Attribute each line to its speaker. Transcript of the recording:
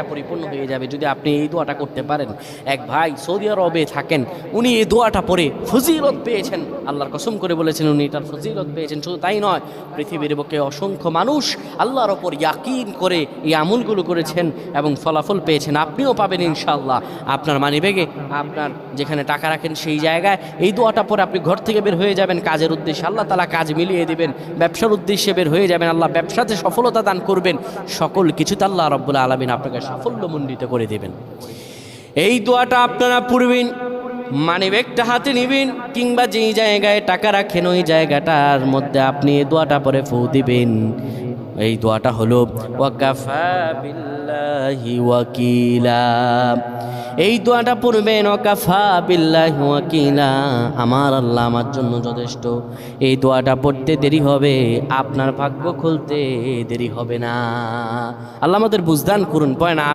Speaker 1: একটা পরিপূর্ণ হয়ে যাবে যদি আপনি এই দোয়াটা করতে পারেন। এক ভাই সৌদি আরবে থাকেন, উনি এই দোয়াটা পরে ফজিলত পেয়েছেন। আল্লাহর কসম করে বলেছেন, উনি এটার ফজিলত পেয়েছেন। শুধু তাই নয়, পৃথিবীর বুকে অসংখ্য মানুষ আল্লাহর ওপর ইয়াকিন করে এই আমলগুলো করেছেন এবং ফলাফল পেয়েছেন। আপনিও পাবেন ইনশাআল্লাহ। আপনার মানিব্যাগে, আপনার যেখানে টাকা রাখেন সেই জায়গায় এই দোয়াটা পরে আপনি ঘর থেকে বের হয়ে যাবেন। কাজের উদ্দেশ্যে আল্লাহ তালা কাজ মিলিয়ে দিবেন। ব্যবসার উদ্দেশ্যে বের হয়ে যাবেন। আল্লাহ ব্যবসাতে সফলতা দান করবেন। সকল কিছুতে আল্লাহ রব্বুল আলমিন আপনাকে সাফল্যমণ্ডিত করে দেবেন। এই দোয়াটা আপনারা পড়বেন মানে ব্যাগটা হাতে নিবেন, কিংবা যেই জায়গায় টাকা রাখেন, ওই জায়গাটার মধ্যে আপনি দোয়াটা পরে ফু দিবেন। এই দোয়াটা হলো ওয়াকিলা। এই দোয়াটা পড়বেন ওয়াকিলা। আমার আল্লাহ আমার জন্য যথেষ্ট। এই দোয়াটা পড়তে দেরি হবে, আপনার ভাগ্য খুলতে দেরি হবে না। আল্লাহ আমাদের বুঝদান করুন পয় না